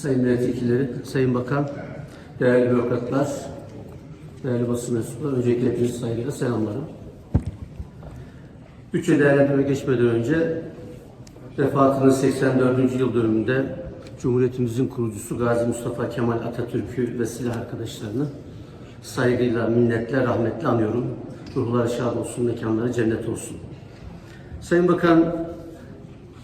Sayın Milletvekilleri, Sayın Bakan, değerli bürokratlar, değerli basın mensupları, öncelikle hepinizi saygıyla selamlarım. Bütçe değerlendirme geçmeden önce vefatının 84. yıl dönümünde Cumhuriyetimizin kurucusu Gazi Mustafa Kemal Atatürk'ü ve silah arkadaşlarını saygıyla, minnetle, rahmetle anıyorum. Ruhları şad olsun, mekanları cennet olsun. Sayın Bakan,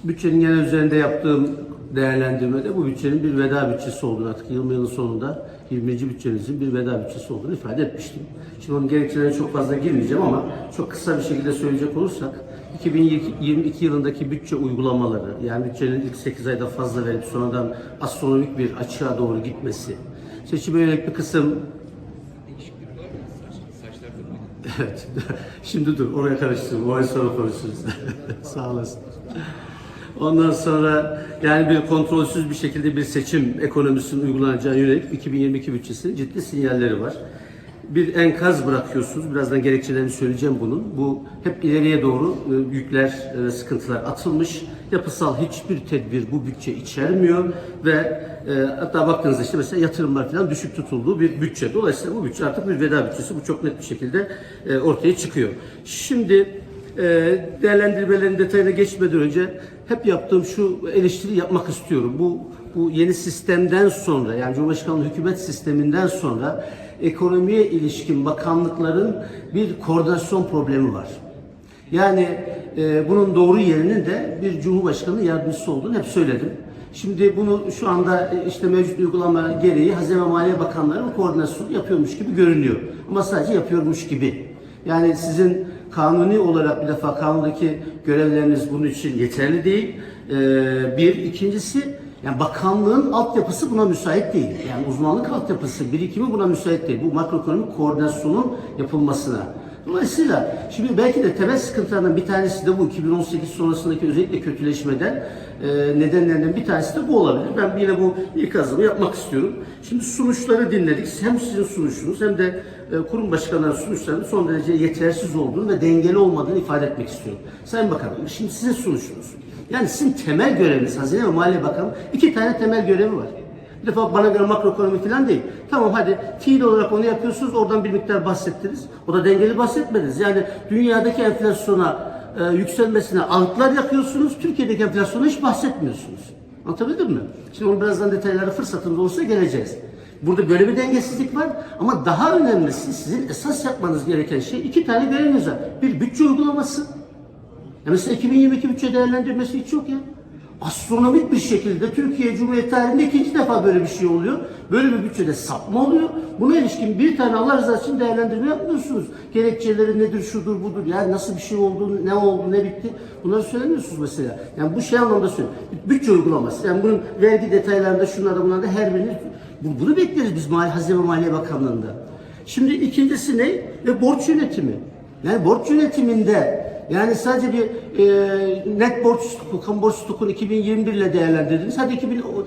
bütçenin genel üzerinde yaptığım değerlendirmede bu bütçenin bir veda bütçesi olduğunu artık yıl yılın sonunda 20. bütçemizin bir veda bütçesi olduğunu ifade etmiştim. Şimdi onun gerekçelerine çok fazla girmeyeceğim ama çok kısa bir şekilde söyleyecek olursak 2022 yılındaki bütçe uygulamaları yani bütçenin ilk 8 ayda fazla verip sonradan astronomik bir açığa doğru gitmesi, seçime yönelik bir kısım Evet. Şimdi dur oraya karıştırma. O ay sonra konuşuruz. Sağ olasın. Ondan sonra yani bir kontrolsüz bir şekilde bir seçim ekonomisinin uygulanacağı yönelik 2022 bütçesinin ciddi sinyalleri var. Bir enkaz bırakıyorsunuz. Birazdan gerekçelerini söyleyeceğim bunun. Bu hep ileriye doğru e, yükler, e, sıkıntılar atılmış. Yapısal hiçbir tedbir bu bütçe içermiyor ve e, hatta baktığınızda işte mesela yatırımlar falan düşük tutulduğu bir bütçe. Dolayısıyla bu bütçe artık bir veda bütçesi. Bu çok net bir şekilde ortaya çıkıyor. Şimdi değerlendirmelerin detayına geçmeden önce hep yaptığım şu eleştiri yapmak istiyorum. Bu bu yeni sistemden sonra yani Cumhurbaşkanlığı hükümet sisteminden sonra ekonomiye ilişkin bakanlıkların bir koordinasyon problemi var. Yani e, bunun doğru yerinin de bir Cumhurbaşkanı yardımcısı olduğunu hep söyledim. Şimdi bunu şu anda e, işte mevcut uygulama gereği Hazine ve Maliye Bakanları'nın koordinasyonu yapıyormuş gibi görünüyor. Ama sadece yapıyormuş gibi. Yani sizin kanuni olarak bir defa kanundaki görevleriniz bunun için yeterli değil. Ee, bir. ikincisi yani bakanlığın altyapısı buna müsait değil. Yani uzmanlık altyapısı, birikimi buna müsait değil. Bu makroekonomik koordinasyonun yapılmasına. Dolayısıyla şimdi belki de temel sıkıntılardan bir tanesi de bu 2018 sonrasındaki özellikle kötüleşmeden e, nedenlerinden bir tanesi de bu olabilir. Ben yine bu ilk azımı yapmak istiyorum. Şimdi sunuşları dinledik. Hem sizin sunuşunuz hem de e, kurum başkanlarının sunuşlarının son derece yetersiz olduğunu ve dengeli olmadığını ifade etmek istiyorum. Sayın Bakanım, şimdi sizin sunuşunuz. Yani sizin temel göreviniz Hazine ve Maliye Bakanı iki tane temel görevi var. Bir defa bana göre makroekonomi falan değil. Tamam hadi fiil olarak onu yapıyorsunuz oradan bir miktar bahsettiniz. O da dengeli bahsetmediniz. Yani dünyadaki enflasyona e, yükselmesine ağıtlar yakıyorsunuz. Türkiye'deki enflasyona hiç bahsetmiyorsunuz. Anlatabildim mi? Şimdi onu birazdan detaylara fırsatımız olursa geleceğiz. Burada böyle bir dengesizlik var ama daha önemlisi sizin esas yapmanız gereken şey iki tane göreviniz var. Bir bütçe uygulaması. Ya mesela 2022 bütçe değerlendirmesi hiç yok ya. Astronomik bir şekilde Türkiye Cumhuriyeti tarihinde ikinci defa böyle bir şey oluyor. Böyle bir bütçede sapma oluyor. Buna ilişkin bir tane Allah rızası için değerlendirme yapmıyorsunuz. Gerekçeleri nedir, şudur, budur. Yani nasıl bir şey oldu, ne oldu, ne bitti. Bunları söylemiyorsunuz mesela. Yani bu şey anlamda söylüyorum. Bütçe uygulaması. Yani bunun vergi detaylarında, şunlarda, bunlarda her birini bu- bunu bekleriz biz Mali, Hazine ve Maliye Bakanlığı'nda. Şimdi ikincisi ne? Ve borç yönetimi. Yani borç yönetiminde yani sadece bir e, net borç stoku, kamu borç stokunu 2021 ile değerlendirdiniz. Hadi 2000 o-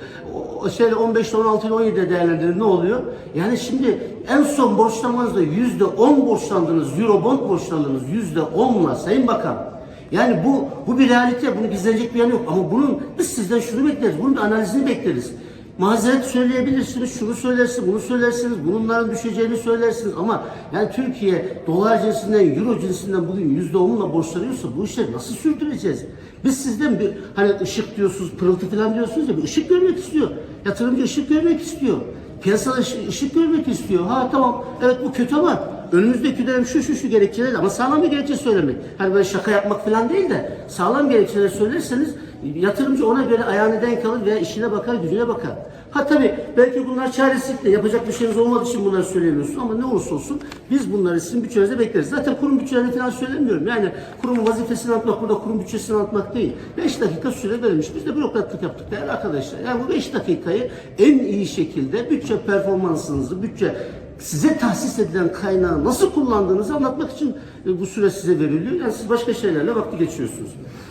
o- şöyle 15 16 ile 17 ile değerlendirin ne oluyor? Yani şimdi en son borçlanmanızda yüzde 10 borçlandınız, Eurobond borçlandınız yüzde 10'la Sayın Bakan. Yani bu bu bir realite, bunu gizlenecek bir yanı yok. Ama bunun biz sizden şunu bekleriz, bunun bir analizini bekleriz. Mazeret söyleyebilirsiniz, şunu söylersiniz, bunu söylersiniz, bunların düşeceğini söylersiniz ama yani Türkiye dolar cinsinden, euro cinsinden bugün yüzde onunla borçlanıyorsa bu işleri nasıl sürdüreceğiz? Biz sizden bir hani ışık diyorsunuz, pırıltı falan diyorsunuz ya bir ışık görmek istiyor. Yatırımcı ışık görmek istiyor. Piyasada ışık, ışık görmek istiyor. Ha tamam evet bu kötü ama önümüzdeki dönem şu şu şu gerekçeler ama sağlam bir gerekçe söylemek. Hani böyle şaka yapmak falan değil de sağlam gerekçeler söylerseniz yatırımcı ona göre ayağını denk alır veya işine bakar, gücüne bakar. Ha tabii belki bunlar çaresizlikle yapacak bir şeyiniz olmadığı için bunları söylemiyorsunuz ama ne olursa olsun biz bunları sizin bütçenizde bekleriz. Zaten kurum bütçelerini falan söylemiyorum. Yani kurumun vazifesini anlatmak burada kurum bütçesini anlatmak değil. 5 dakika süre verilmiş. Biz de bürokratlık yaptık değerli arkadaşlar. Yani bu 5 dakikayı en iyi şekilde bütçe performansınızı, bütçe size tahsis edilen kaynağı nasıl kullandığınızı anlatmak için e, bu süre size veriliyor. Yani siz başka şeylerle vakti geçiyorsunuz.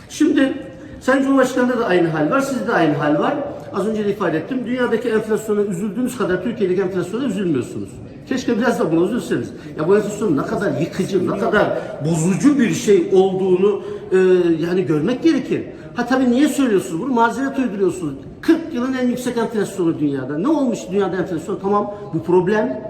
Şimdi Sayın Cumhurbaşkanı'nda da aynı hal var, sizde de aynı hal var. Az önce de ifade ettim. Dünyadaki enflasyona üzüldüğünüz kadar Türkiye'deki enflasyona üzülmüyorsunuz. Keşke biraz da buna üzülseniz. Ya bu enflasyonun ne kadar yıkıcı, ne kadar bozucu bir şey olduğunu e, yani görmek gerekir. Ha tabii niye söylüyorsunuz bunu? Mazeret uyduruyorsunuz. 40 yılın en yüksek enflasyonu dünyada. Ne olmuş dünyada enflasyon? Tamam bu problem.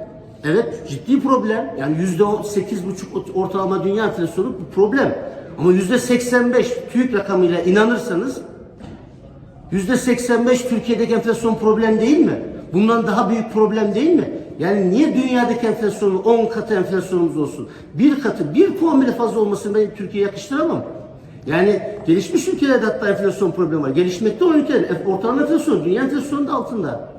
Evet ciddi problem. Yani yüzde sekiz buçuk ortalama dünya enflasyonu bu problem. Ama yüzde 85 TÜİK rakamıyla inanırsanız yüzde 85 Türkiye'deki enflasyon problem değil mi? Bundan daha büyük problem değil mi? Yani niye dünyadaki enflasyonun 10 katı enflasyonumuz olsun? Bir katı, bir puan bile fazla olmasını ben Türkiye'ye yakıştıramam. Yani gelişmiş ülkelerde hatta enflasyon problemi var. Gelişmekte olan ülkelerin ortalama enflasyonu dünya enflasyonunun da altında.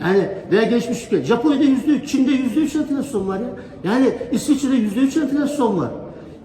Yani veya gelişmiş ülke. Japonya'da yüzde üç, Çin'de yüzde üç enflasyon var ya. Yani İsviçre'de yüzde üç enflasyon var.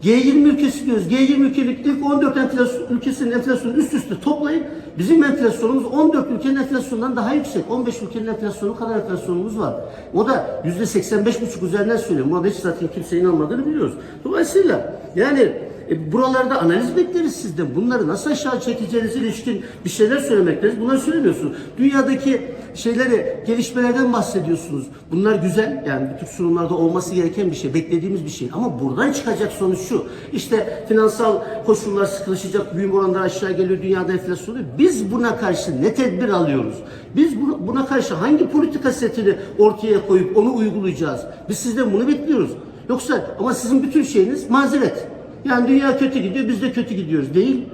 G20 ülkesi diyoruz. G20 ülkelik ilk 14 enflasyon, ülkesinin enflasyonu üst üste toplayın. Bizim enflasyonumuz 14 ülkenin enflasyonundan daha yüksek. 15 ülkenin enflasyonu kadar enflasyonumuz var. O da yüzde 85,5 üzerinden söylüyorum. Buna da hiç zaten kimse inanmadığını biliyoruz. Dolayısıyla yani e, buralarda analiz bekleriz sizden. Bunları nasıl aşağı çekeceğinize ilişkin bir şeyler söylemek bekleriz. Bunları söylemiyorsunuz. Dünyadaki şeyleri, gelişmelerden bahsediyorsunuz. Bunlar güzel. Yani bu tür sunumlarda olması gereken bir şey. Beklediğimiz bir şey. Ama buradan çıkacak sonuç şu. İşte finansal koşullar sıkılaşacak. Büyüme oranları aşağı geliyor. Dünyada enflasyon oluyor. Biz buna karşı ne tedbir alıyoruz? Biz buna karşı hangi politika setini ortaya koyup onu uygulayacağız? Biz sizden bunu bekliyoruz. Yoksa ama sizin bütün şeyiniz mazeret. Yani dünya kötü gidiyor, biz de kötü gidiyoruz değil.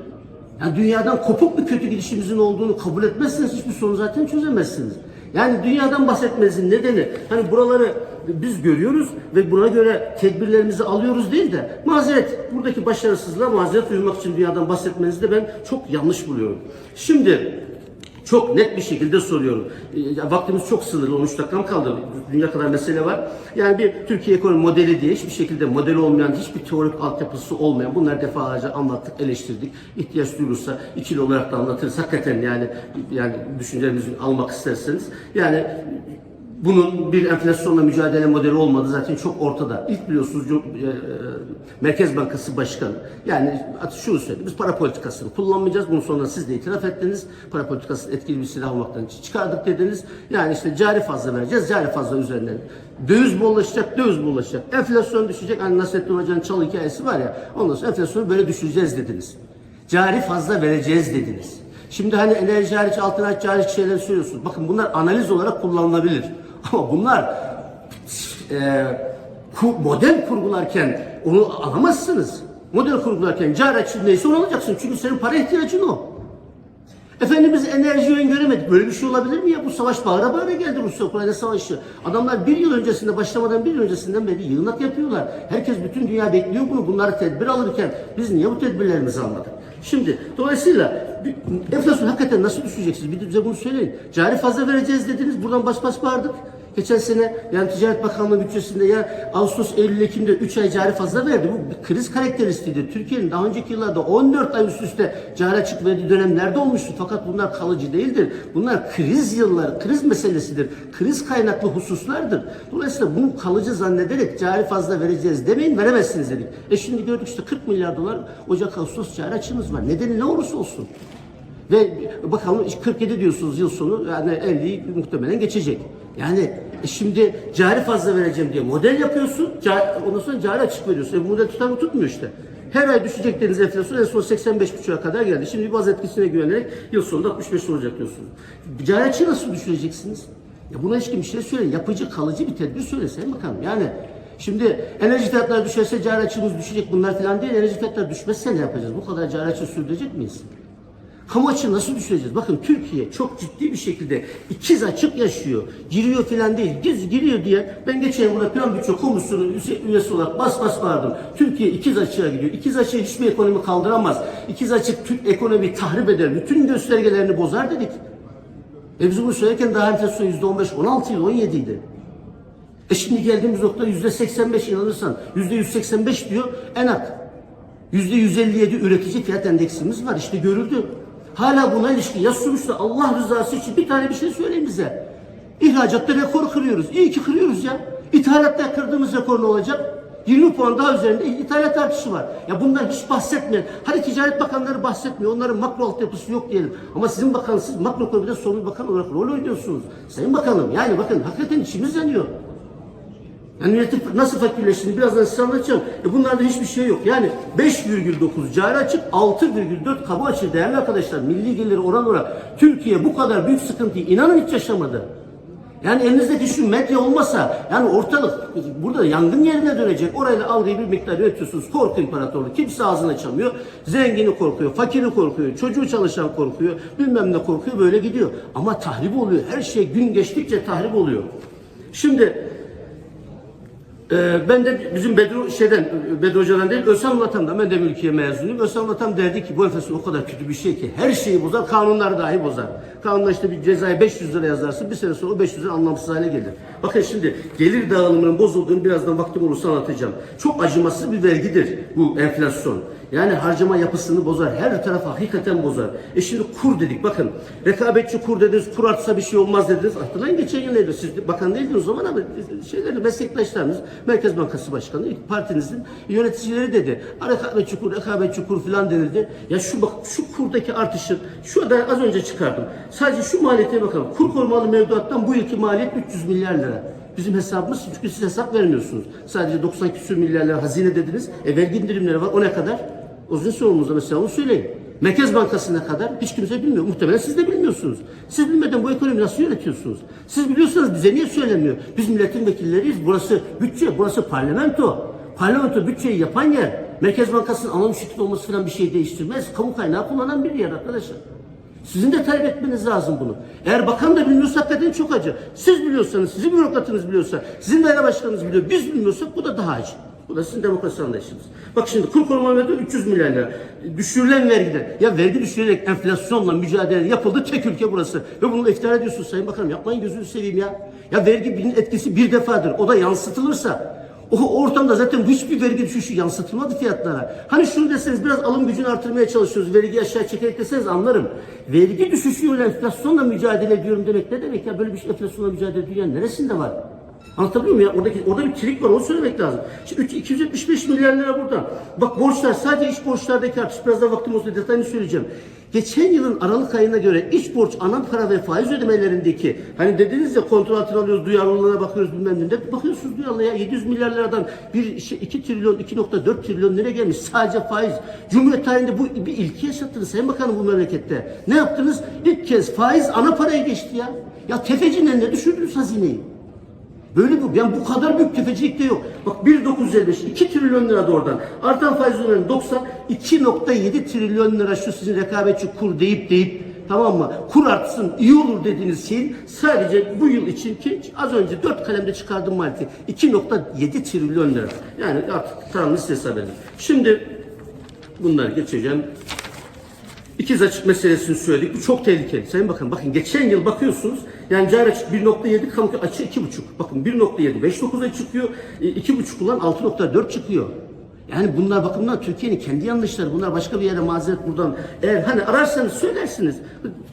Yani dünyadan kopuk bir kötü gidişimizin olduğunu kabul etmezseniz hiçbir sorunu zaten çözemezsiniz. Yani dünyadan bahsetmenizin nedeni hani buraları biz görüyoruz ve buna göre tedbirlerimizi alıyoruz değil de mazeret, buradaki başarısızlığa mazeret duymak için dünyadan bahsetmenizi de ben çok yanlış buluyorum. Şimdi çok net bir şekilde soruyorum. E, vaktimiz çok sınırlı, 13 dakikam kaldı. Dünya kadar mesele var. Yani bir Türkiye ekonomi modeli diye hiçbir şekilde modeli olmayan, hiçbir teorik altyapısı olmayan, bunları defalarca anlattık, eleştirdik. İhtiyaç duyulursa ikili olarak da anlatırız. Hakikaten yani yani düşüncelerimizi almak isterseniz. Yani bunun bir enflasyonla mücadele modeli olmadığı zaten çok ortada. İlk biliyorsunuz e, e, Merkez Bankası Başkanı. Yani şunu söyledi. Biz para politikasını kullanmayacağız. Bunu sonra siz de itiraf ettiniz. Para politikasını etkili bir silah olmaktan çıkardık dediniz. Yani işte cari fazla vereceğiz. Cari fazla üzerinden. Döviz bollaşacak, döviz bollaşacak. Enflasyon düşecek. Hani Nasrettin Hoca'nın çal hikayesi var ya. Ondan sonra enflasyonu böyle düşüreceğiz dediniz. Cari fazla vereceğiz dediniz. Şimdi hani enerji hariç, altın hariç, cari şeyler söylüyorsunuz. Bakın bunlar analiz olarak kullanılabilir. Ama bunlar e, model kurgularken onu alamazsınız. Model kurgularken cari neyse onu alacaksın. Çünkü senin para ihtiyacın o. Efendimiz enerji öngöremedik. Böyle bir şey olabilir mi ya? Bu savaş bağıra bağıra geldi Rusya-Ukrayna savaşı. Adamlar bir yıl öncesinde, başlamadan bir yıl öncesinden beri yığınak yapıyorlar. Herkes, bütün dünya bekliyor bunu. Bunları tedbir alırken biz niye bu tedbirlerimizi almadık? Şimdi dolayısıyla bir- enflasyon hakikaten nasıl düşeceksiniz? Bir de bize bunu söyleyin. Cari fazla vereceğiz dediniz. Buradan bas bas bağırdık. Geçen sene yani Ticaret Bakanlığı bütçesinde ya Ağustos, Eylül, Ekim'de 3 ay cari fazla verdi. Bu bir kriz karakteristiğidir. Türkiye'nin daha önceki yıllarda 14 ay üst üste cari açık verdiği dönemlerde olmuştu. Fakat bunlar kalıcı değildir. Bunlar kriz yılları, kriz meselesidir. Kriz kaynaklı hususlardır. Dolayısıyla bunu kalıcı zannederek cari fazla vereceğiz demeyin veremezsiniz dedik. E şimdi gördük işte 40 milyar dolar Ocak Ağustos cari açığımız var. Nedeni ne olursa olsun. Ve bakalım 47 diyorsunuz yıl sonu yani 50'yi muhtemelen geçecek. Yani e şimdi cari fazla vereceğim diye model yapıyorsun. Cari, ondan sonra cari açık veriyorsun. E bu model tutar mı tutmuyor işte. Her ay düşecek deniz en son 85,5'a kadar geldi. Şimdi baz etkisine güvenerek yıl sonunda 65 olacak diyorsunuz. Cari açığı nasıl düşüreceksiniz? Ya buna ilişkin bir şey söyleyin. Yapıcı, kalıcı bir tedbir söylesin bakalım. Yani Şimdi enerji fiyatları düşerse cari açığımız düşecek bunlar falan değil. Enerji fiyatları düşmezse ne yapacağız? Bu kadar cari açığı sürdürecek miyiz? Kamu açığı nasıl düşüreceğiz? Bakın Türkiye çok ciddi bir şekilde ikiz açık yaşıyor. Giriyor filan değil. Giz giriyor diye ben geçen burada plan bütçe komisyonu üyesi- olarak bas bas bağırdım. Türkiye ikiz açığa gidiyor. İkiz açığı hiçbir ekonomi kaldıramaz. İkiz açık Türk ekonomiyi tahrip eder. Bütün göstergelerini bozar dedik. E biz bunu söylerken daha enflasyon yüzde on beş, on altı yıl, on yedi idi. E şimdi geldiğimiz nokta yüzde 85 inanırsan yüzde 185 diyor ENAK. Yüzde 157 üretici fiyat endeksimiz var işte görüldü. Hala buna ilişkin ya sonuçta Allah rızası için bir tane bir şey söyleyin bize. İhracatta rekor kırıyoruz. İyi ki kırıyoruz ya. İthalatta kırdığımız rekor ne olacak? 20 puan daha üzerinde ithalat artışı var. Ya bundan hiç bahsetmeyin. Hadi Ticaret Bakanları bahsetmiyor. Onların makro altyapısı yok diyelim. Ama sizin bakanınız, siz makro ekonomide sorumlu bakan olarak rol oynuyorsunuz. Sayın Bakanım yani bakın hakikaten içimiz yanıyor. Yani milletin nasıl fakirleştiğini birazdan size anlatacağım. E bunlarda hiçbir şey yok. Yani 5,9 cari açık, 6,4 kamu açığı değerli arkadaşlar. Milli geliri oran olarak Türkiye bu kadar büyük sıkıntıyı inanın hiç yaşamadı. Yani elinizdeki şu medya olmasa yani ortalık burada yangın yerine dönecek. Orayla algıyı bir miktar yönetiyorsunuz. Korku imparatorluğu. Kimse ağzını açamıyor. Zengini korkuyor, fakiri korkuyor, çocuğu çalışan korkuyor, bilmem ne korkuyor böyle gidiyor. Ama tahrip oluyor. Her şey gün geçtikçe tahrip oluyor. Şimdi ee, ben de bizim Bedru şeyden, Bedru Hoca'dan değil, Özlem Vatan'dan, ben de mülkiye mezunuyum. Özlem Vatan derdi ki bu enflasyon o kadar kötü bir şey ki her şeyi bozar, kanunları dahi bozar. Kanunda işte bir cezayı 500 lira yazarsın, bir sene sonra o 500 lira anlamsız hale gelir. Bakın şimdi gelir dağılımının bozulduğunu birazdan vaktim olursa anlatacağım. Çok acımasız bir vergidir bu enflasyon. Yani harcama yapısını bozar. Her tarafı hakikaten bozar. E şimdi kur dedik. Bakın rekabetçi kur dediniz. Kur artsa bir şey olmaz dediniz. Hatırlayın geçen yıl neydi? Siz bakan değildiniz o zaman ama şeyleri meslektaşlarınız Merkez Bankası Başkanı partinizin yöneticileri dedi. Rekabetçi kur, rekabetçi kur filan denildi. Ya şu bak şu kurdaki artışın şu da az önce çıkardım. Sadece şu maliyete bakalım. Kur korumalı mevduattan bu yılki maliyet 300 milyar lira. Bizim hesabımız çünkü siz hesap vermiyorsunuz. Sadece 90 küsür milyar lira hazine dediniz. E vergi indirimleri var. O ne kadar? O sizin sorumluluğunuzda mesela onu söyleyin. Merkez Bankası ne kadar? Hiç kimse bilmiyor. Muhtemelen siz de bilmiyorsunuz. Siz bilmeden bu ekonomi nasıl yönetiyorsunuz? Siz biliyorsanız bize niye söylemiyor? Biz milletin vekilleriyiz. Burası bütçe, burası parlamento. Parlamento bütçeyi yapan yer. Merkez Bankası'nın anonim şirket olması falan bir şey değiştirmez. Kamu kaynağı kullanan bir yer arkadaşlar. Sizin de talep etmeniz lazım bunu. Eğer bakan da bilmiyorsa hakikaten çok acı. Siz biliyorsanız, sizin bürokratınız biliyorsa, sizin daire başkanınız biliyor, biz bilmiyorsak bu da daha acı. Bu da sizin demokrasi anlayışınız. Bak şimdi kur koruma verdi 300 milyar lira. Düşürülen vergiler. Ya vergi düşürerek enflasyonla mücadele yapıldı tek ülke burası. Ve bunu iftira ediyorsunuz Sayın Bakanım. Yapmayın gözünü seveyim ya. Ya vergi etkisi bir defadır. O da yansıtılırsa o ortamda zaten hiçbir vergi düşüşü yansıtılmadı fiyatlara. Hani şunu deseniz biraz alım gücünü artırmaya çalışıyoruz. Vergi aşağı çekerek deseniz anlarım. Vergi düşüşüyle enflasyonla mücadele ediyorum demek ne demek ya? Böyle bir şey enflasyonla mücadele dünyanın neresinde var? Anlatabiliyor muyum ya? Oradaki, orada bir kilik var onu söylemek lazım. Şimdi üç- 275 milyar lira buradan. Bak borçlar sadece iç borçlardaki artış biraz daha vaktim olsa detayını söyleyeceğim. Geçen yılın Aralık ayına göre iç borç, ana para ve faiz ödemelerindeki hani dediniz ya kontrol altına alıyoruz, duyarlılığına bakıyoruz bilmem ne. Bakıyorsunuz duyarlılığa 700 milyar liradan bir şey, 2 trilyon, 2.4 trilyon nereye gelmiş? Sadece faiz. Cumhuriyet tarihinde bu bir ilki yaşattınız Sayın Bakanım bu memlekette. Ne yaptınız? İlk kez faiz ana paraya geçti ya. Ya tefecinin ne düşürdünüz hazineyi? Böyle bu. Yani bu kadar büyük tefecilik de yok. Bak 1.955, 2 trilyon lira da oradan. Artan faiz oranı 90, 2.7 trilyon lira şu sizin rekabetçi kur deyip deyip tamam mı? Kur artsın iyi olur dediğiniz şeyin sadece bu yıl için ki az önce 4 kalemde çıkardığım maliyeti 2.7 trilyon lira. Yani artık tamam hesap edin. Şimdi bunları geçeceğim. İkiz açık meselesini söyledik. Bu çok tehlikeli. Sayın Bakan bakın geçen yıl bakıyorsunuz yani cari açık 1.7 kamu açığı 2.5. Bakın 1.7 5.9'a çıkıyor. E, 2.5 olan 6.4 çıkıyor. Yani bunlar bakımından Türkiye'nin kendi yanlışları. Bunlar başka bir yere mazeret buradan. Eğer hani ararsanız söylersiniz.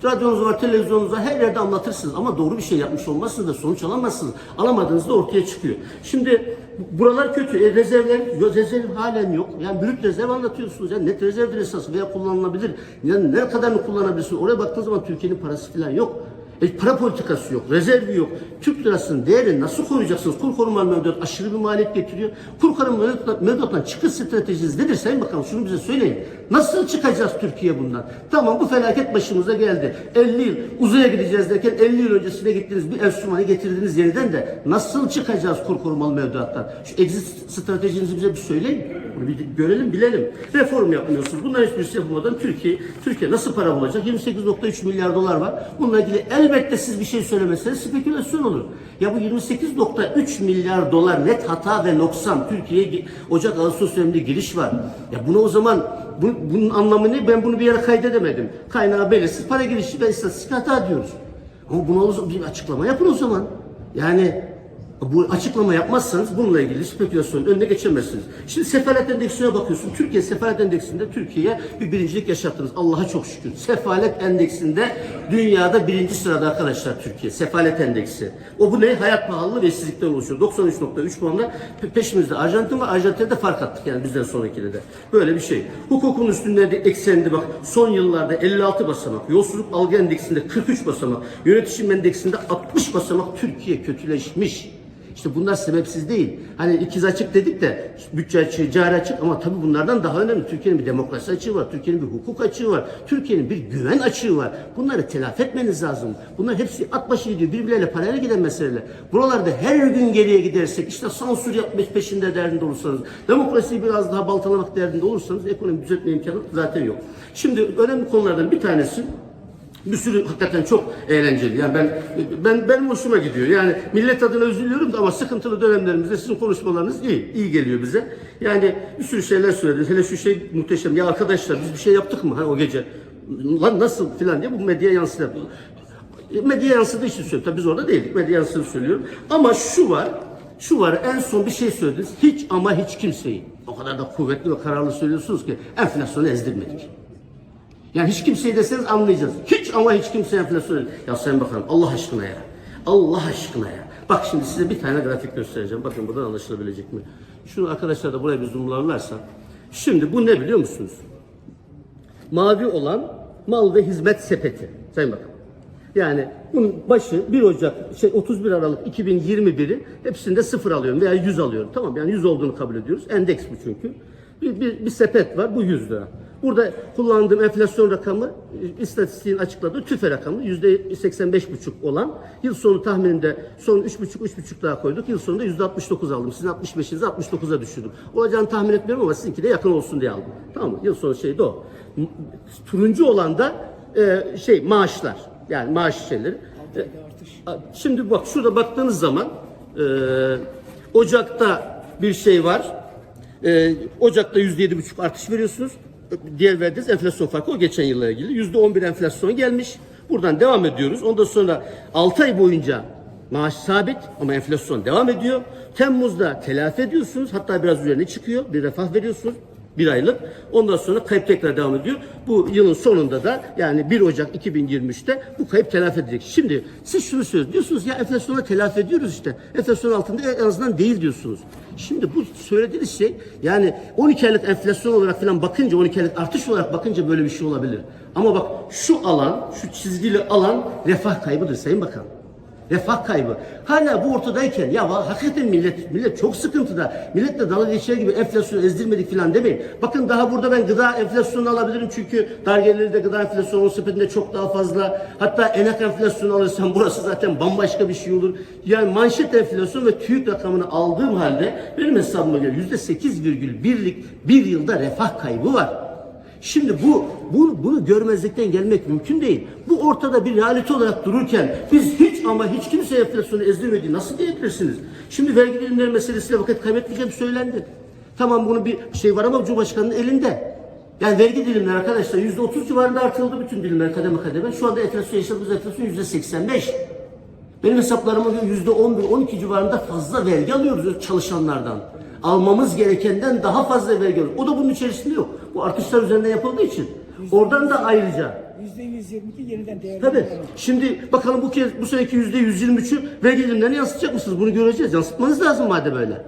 Radyonuz var, televizyonunuz var, her yerde anlatırsınız. Ama doğru bir şey yapmış olmazsınız da sonuç alamazsınız. Alamadığınızda ortaya çıkıyor. Şimdi buralar kötü. E, rezervler, rezerv halen yok. Yani brüt rezerv anlatıyorsunuz. Yani net rezervdir esas veya kullanılabilir. Yani ne kadarını kullanabilirsin? Oraya baktığınız zaman Türkiye'nin parası falan yok. E, para politikası yok, rezervi yok. Türk lirasının değerini nasıl koruyacaksınız? Kur korumalı mevduat aşırı bir maliyet getiriyor. Kur mevduat, mevduattan çıkış stratejiniz nedir Sayın Bakanım? Şunu bize söyleyin. Nasıl çıkacağız Türkiye bundan? Tamam bu felaket başımıza geldi. 50 yıl uzaya gideceğiz derken 50 yıl öncesine gittiniz bir enstrümanı getirdiniz yeniden de nasıl çıkacağız kur korumalı mevduattan? Şu exit stratejinizi bize bir söyleyin. Bunu bir görelim, bilelim. Reform yapmıyorsunuz. Bunların hiçbirisi yapılmadan Türkiye, Türkiye nasıl para bulacak? 28.3 milyar dolar var. Bununla ilgili elbette siz bir şey söylemeseniz spekülasyon olur. Ya bu 28.3 milyar dolar net hata ve noksan Türkiye'ye Ocak Ağustos döneminde giriş var. Ya buna o zaman bu- bunun anlamı ne? Ben bunu bir yere kaydedemedim. Kaynağı belirsiz para girişi ve istatistik hata diyoruz. Ama buna bir açıklama yapın o zaman. Yani bu açıklama yapmazsanız bununla ilgili spekülasyonun önüne geçemezsiniz. Şimdi sefalet endeksine bakıyorsun. Türkiye sefalet endeksinde Türkiye'ye bir birincilik yaşattınız. Allah'a çok şükür. Sefalet endeksinde dünyada birinci sırada arkadaşlar Türkiye. Sefalet endeksi. O bu ne? Hayat pahalılığı ve işsizlikten oluşuyor. 93.3 puanla pe- peşimizde Arjantin var. Arjantin'de de fark attık yani bizden sonrakine de. Böyle bir şey. Hukukun üstünde de ekseninde bak son yıllarda 56 basamak. Yolsuzluk algı endeksinde 43 basamak. Yönetişim endeksinde 60 basamak Türkiye kötüleşmiş. İşte bunlar sebepsiz değil. Hani ikiz açık dedik de bütçe açığı, cari açık ama tabii bunlardan daha önemli. Türkiye'nin bir demokrasi açığı var, Türkiye'nin bir hukuk açığı var, Türkiye'nin bir güven açığı var. Bunları telafi etmeniz lazım. Bunlar hepsi at başı gidiyor, birbirleriyle paralel giden meseleler. Buralarda her gün geriye gidersek, işte sansür yapmak peşinde derdinde olursanız, demokrasiyi biraz daha baltalamak derdinde olursanız ekonomi düzeltme imkanı zaten yok. Şimdi önemli konulardan bir tanesi bir sürü hakikaten çok eğlenceli. Yani ben ben benim hoşuma gidiyor. Yani millet adına üzülüyorum da ama sıkıntılı dönemlerimizde sizin konuşmalarınız iyi. iyi geliyor bize. Yani bir sürü şeyler söylediniz. Hele şu şey muhteşem. Ya arkadaşlar biz bir şey yaptık mı ha o gece? Lan nasıl filan diye bu medya yansıdı. Medya yansıdığı için söylüyorum. Tabii biz orada değildik. Medya yansıdığı söylüyorum. Ama şu var. Şu var en son bir şey söylediniz. Hiç ama hiç kimseyi. O kadar da kuvvetli ve kararlı söylüyorsunuz ki enflasyonu ezdirmedik. Yani hiç kimseyi deseniz anlayacağız. Hiç ama hiç kimse enflasyon değil. Ya Sayın Bakanım Allah aşkına ya. Allah aşkına ya. Bak şimdi size bir tane grafik göstereceğim. Bakın buradan anlaşılabilecek mi? Şunu arkadaşlar da buraya bir zoomlarlarsa. Şimdi bu ne biliyor musunuz? Mavi olan mal ve hizmet sepeti. Sayın Bakan. Yani bunun başı 1 Ocak, şey 31 Aralık 2021'i hepsinde sıfır alıyorum veya 100 alıyorum. Tamam yani 100 olduğunu kabul ediyoruz. Endeks bu çünkü. Bir, bir, bir sepet var bu 100 lira. Burada kullandığım enflasyon rakamı e, istatistiğin açıkladığı tüfe rakamı %85,5 olan yıl sonu tahmininde son 3,5 3,5 daha koyduk. Yıl sonunda %69 aldım. Sizin 65'inizi 69'a düşürdüm. Olacağını tahmin etmiyorum ama sizinki de yakın olsun diye aldım. Tamam mı? Yıl sonu şey de o. Turuncu olan da e, şey maaşlar. Yani maaş şeyleri. E, Şimdi bak şurada baktığınız zaman e, Ocak'ta bir şey var. E, Ocak'ta %7,5 artış veriyorsunuz. Diğer verdiğiniz enflasyon farkı o geçen yılla ilgili. %11 enflasyon gelmiş. Buradan devam ediyoruz. Ondan sonra 6 ay boyunca maaş sabit ama enflasyon devam ediyor. Temmuz'da telafi ediyorsunuz. Hatta biraz üzerine çıkıyor. Bir refah veriyorsunuz bir aylık. Ondan sonra kayıp tekrar devam ediyor. Bu yılın sonunda da yani 1 Ocak 2023'te bu kayıp telafi edecek. Şimdi siz şunu söylüyorsunuz. Diyorsunuz ya enflasyona telafi ediyoruz işte. Enflasyon altında en azından değil diyorsunuz. Şimdi bu söylediğiniz şey yani 12 aylık enflasyon olarak falan bakınca 12 aylık artış olarak bakınca böyle bir şey olabilir. Ama bak şu alan, şu çizgili alan refah kaybıdır Sayın Bakan. Refah kaybı. Hala bu ortadayken ya hakikaten millet millet çok sıkıntıda. Milletle dalga geçer gibi enflasyonu ezdirmedik falan demeyin. Bakın daha burada ben gıda enflasyonu alabilirim çünkü dar gelirli gıda enflasyonu sepetinde çok daha fazla. Hatta enak enflasyonu alırsam burası zaten bambaşka bir şey olur. Yani manşet enflasyon ve TÜİK rakamını aldığım halde benim hesabıma göre yüzde sekiz virgül birlik bir yılda refah kaybı var. Şimdi bu, bu bunu görmezlikten gelmek mümkün değil. Bu ortada bir realite olarak dururken biz hiç ama hiç kimse enflasyonu ezdirmediği nasıl diyebilirsiniz? Şimdi vergi dilimleri meselesiyle vakit kaybetmeyeceğim söylendi. Tamam bunun bir şey var ama Cumhurbaşkanı'nın elinde. Yani vergi dilimleri arkadaşlar yüzde otuz civarında artırıldı bütün dilimler kademe kademe. Şu anda enflasyon yaşadığımız enflasyon yüzde seksen beş. Benim hesaplarıma göre yüzde 11, 12 civarında fazla vergi alıyoruz çalışanlardan. Almamız gerekenden daha fazla vergi alıyoruz. O da bunun içerisinde yok. Bu artışlar üzerinden yapıldığı için. Oradan da ayrıca. %122 yeniden değerli. Tabii. Şimdi bakalım bu kez bu seneki yüzde 123'ü vergi dilimlerine yansıtacak mısınız? Bunu göreceğiz. Yansıtmanız lazım madem öyle.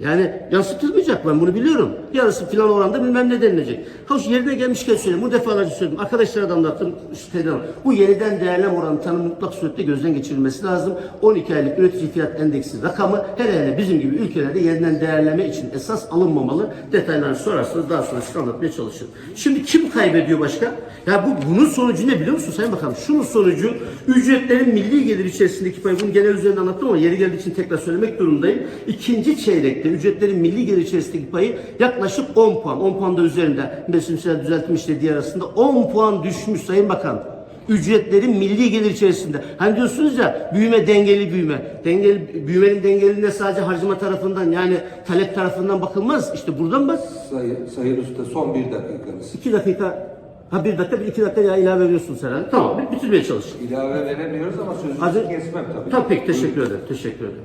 Yani yansıtılmayacak ben bunu biliyorum. Yarısı filan oranda bilmem ne denilecek. Hoş yerine gelmişken söyleyeyim. Bu defalarca söyledim. Arkadaşlara da anlattım. Şeyden, bu yeniden değerleme oranı tanım mutlak surette gözden geçirilmesi lazım. 12 aylık üretici fiyat endeksi rakamı hele hele bizim gibi ülkelerde yeniden değerleme için esas alınmamalı. Detaylarını sorarsanız daha sonra size anlatmaya çalışırım. Şimdi kim kaybediyor başka? Ya bu bunun sonucu ne biliyor musun Sayın Bakanım? Şunun sonucu ücretlerin milli gelir içerisindeki payı bunu genel üzerinde anlattım ama yeri geldiği için tekrar söylemek durumundayım. İkinci çeyrekte ücretlerin milli gelir içerisindeki payı yaklaşık 10 puan. 10 puan da üzerinde. Mesela düzeltmiş dediği arasında 10 puan düşmüş Sayın Bakan. Ücretlerin milli gelir içerisinde. Hani diyorsunuz ya büyüme dengeli büyüme. Dengeli, büyümenin dengeliliğine sadece harcama tarafından yani talep tarafından bakılmaz. İşte buradan bak. Sayın, Sayın Usta son bir dakikanız. İki dakika. Ha bir dakika bir iki dakika ya ilave veriyorsunuz herhalde. Tamam bir bitirmeye çalışın. İlave veremiyoruz ama sözünüzü Hadi. kesmem tabii. Tamam peki teşekkür ederim. Teşekkür ederim.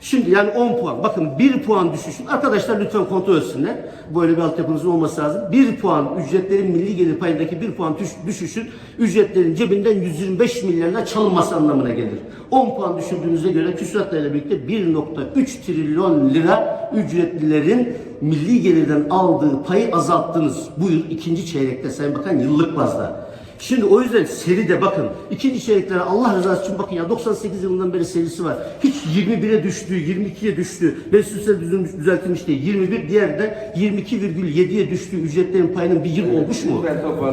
Şimdi yani 10 puan. Bakın 1 puan düşüşün. Arkadaşlar lütfen kontrol etsinler. Böyle bir altyapınızın olması lazım. 1 puan ücretlerin milli gelir payındaki 1 puan düş- düşüşün ücretlerin cebinden 125 milyarına çalınması anlamına gelir. 10 puan düşürdüğünüze göre küsuratlarıyla birlikte 1.3 trilyon lira ücretlilerin milli gelirden aldığı payı azalttınız. Bu yıl ikinci çeyrekte Sayın Bakan yıllık bazda. Şimdi o yüzden seride bakın ikinci çeyreklere Allah rızası için bakın ya 98 yılından beri serisi var. Hiç 21'e düştü, 22'ye düştü. Mevsimsel düzülmüş, düzeltilmiş değil. 21 diğer de 22,7'ye düştü. Ücretlerin payının bir yıl olmuş mu?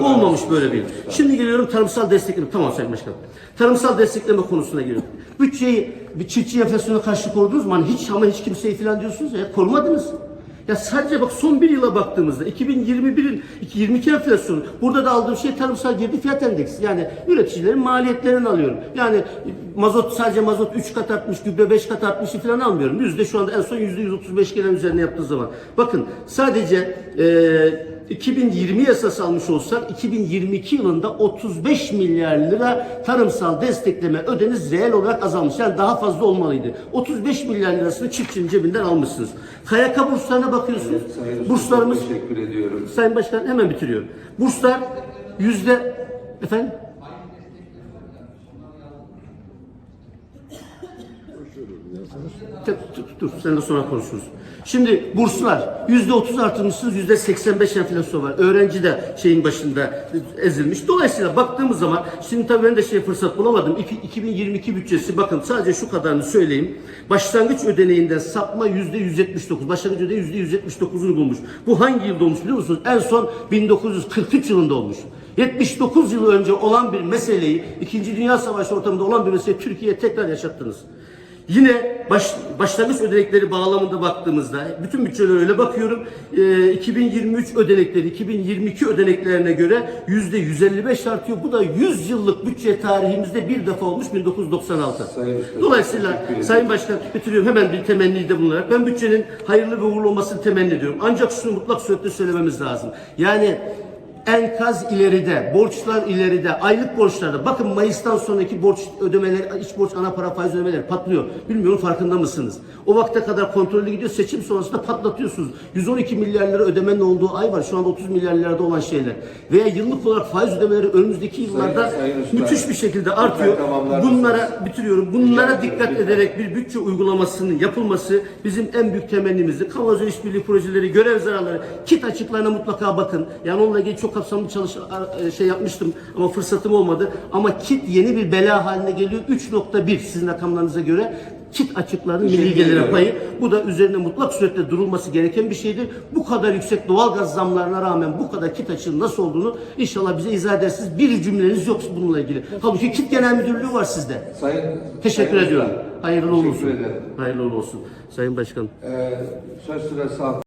Olmamış böyle bir. Şimdi geliyorum tarımsal destekleme. Tamam Sayın Başkanım. Tarımsal destekleme konusuna geliyorum. Bütçeyi bir çiftçi enflasyona karşı korudunuz mu? Hani hiç ama hiç kimseyi falan diyorsunuz ya korumadınız. Ya sadece bak son bir yıla baktığımızda 2021'in 22 enflasyonu burada da aldığım şey tarımsal girdi fiyat endeksi. Yani üreticilerin maliyetlerini alıyorum. Yani mazot sadece mazot 3 kat artmış, gübre 5 kat artmış falan almıyorum. Yüzde şu anda en son yüzde 135 gelen üzerine yaptığı zaman. Bakın sadece eee 2020 yasası almış olsak 2022 yılında 35 milyar lira tarımsal destekleme ödeniz reel olarak azalmış. Yani daha fazla olmalıydı. 35 milyar lirasını çiftçinin cebinden almışsınız. KYK burslarına bakıyorsunuz. Sayın Usta, Burslarımız teşekkür ediyorum. Sayın Başkan hemen bitiriyorum. Burslar yüzde efendim Dur, dur, dur, seninle sonra konuşuruz. Şimdi burslar yüzde otuz artırmışsınız, yüzde seksen beş enflasyon var. Öğrenci de şeyin başında ezilmiş. Dolayısıyla baktığımız zaman, şimdi tabii ben de şey fırsat bulamadım. İki- 2022 bütçesi bakın sadece şu kadarını söyleyeyim. Başlangıç ödeneğinden sapma yüzde 179. Başlangıç ödeneği yüzde 179'unu bulmuş. Bu hangi yılda olmuş biliyor musunuz? En son 1943 yılında olmuş. 79 yıl önce olan bir meseleyi, İkinci Dünya Savaşı ortamında olan bir meseleyi Türkiye'ye tekrar yaşattınız. Yine baş, başlangıç ödenekleri bağlamında baktığımızda bütün bütçelere öyle bakıyorum. Ee, 2023 ödenekleri 2022 ödeneklerine göre yüzde 155 artıyor. Bu da 100 yıllık bütçe tarihimizde bir defa olmuş 1996. Sayın Dolayısıyla. Sayın Başkan bitiriyorum hemen bir temennide bulunarak. Ben bütçenin hayırlı ve uğurlu olmasını temenni ediyorum. Ancak şunu mutlak suretle söylememiz lazım. Yani enkaz ileride, borçlar ileride, aylık borçlarda. Bakın Mayıs'tan sonraki borç ödemeleri, iç borç, ana para faiz ödemeleri patlıyor. Bilmiyorum farkında mısınız? O vakte kadar kontrollü gidiyor. Seçim sonrasında patlatıyorsunuz. 112 milyar lira ödemenin olduğu ay var. Şu anda 30 milyar lirada olan şeyler. Veya yıllık olarak faiz ödemeleri önümüzdeki yıllarda Sayın Usta, müthiş bir şekilde artıyor. Bunlara bitiriyorum. Bunlara dikkat ederek bir bütçe uygulamasının yapılması bizim en büyük temennimizdi. Kamu özel işbirliği projeleri, görev zararları, kit açıklarına mutlaka bakın. Yani onunla ilgili çok kapsamlı çalış şey yapmıştım ama fırsatım olmadı. Ama kit yeni bir bela haline geliyor. 3.1 sizin rakamlarınıza göre kit açıklarının milli gelire payı. Bu da üzerine mutlak suretle durulması gereken bir şeydir. Bu kadar yüksek doğal gaz zamlarına rağmen bu kadar kit açığının nasıl olduğunu inşallah bize izah edersiniz. Bir cümleniz yok bununla ilgili. Halbuki kit genel müdürlüğü var sizde. Sayın, Teşekkür Sayın ediyorum. Hayırlı teşekkür olsun. ederim. Hayırlı olsun. Sayın Başkanım. Ee, söz sırası